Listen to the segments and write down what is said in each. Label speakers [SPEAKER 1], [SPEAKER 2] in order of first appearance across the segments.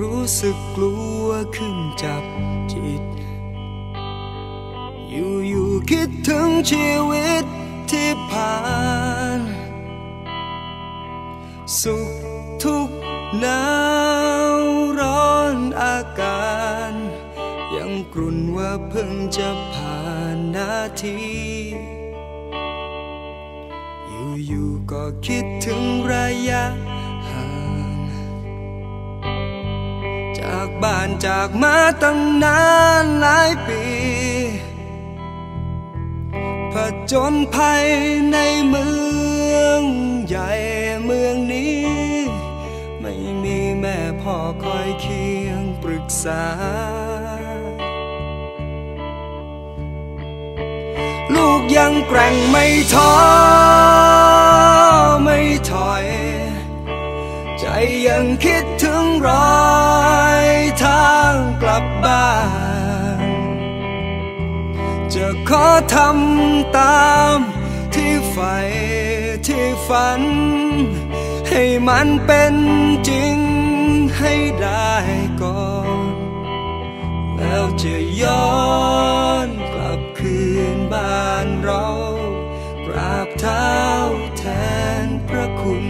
[SPEAKER 1] รู้สึกกลัวขึ้นจับจิต อยู่อยู่คิดถึงชีวิตที่ผ่าน สุขทุกหนาวร้อนอาการ ยังกลุ่นว่าเพิ่งจะผ่านนาทีอยู่อยู่ก็คิดถึงระยะ บ้านจากมาตั้งนานหลายปี ผจญภัยในเมืองใหญ่เมืองนี้ ไม่มีแม่พ่อคอยเคียงปรึกษา ลูกยังแกร่งไม่ท้อ ยังคิดถึงรอยทางกลับบ้าน จะขอทำตามที่ใฝ่ที่ฝัน ให้มันเป็นจริงให้ได้ก่อน แล้วจะย้อนกลับคืนบ้านเรา กราบเท้าแทนพระคุณ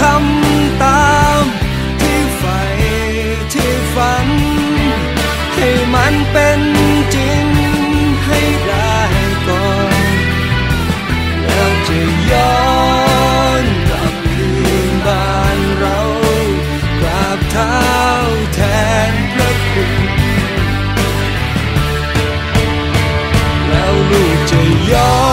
[SPEAKER 1] ทำตามที่ใฝ่ที่ฝัน ให้มันเป็นจริงให้ได้ก่อนแล้วจะย้อนกลับคืนบ้านเรากราบเท้าแทนพระคุณแล้วลูกจะย้อ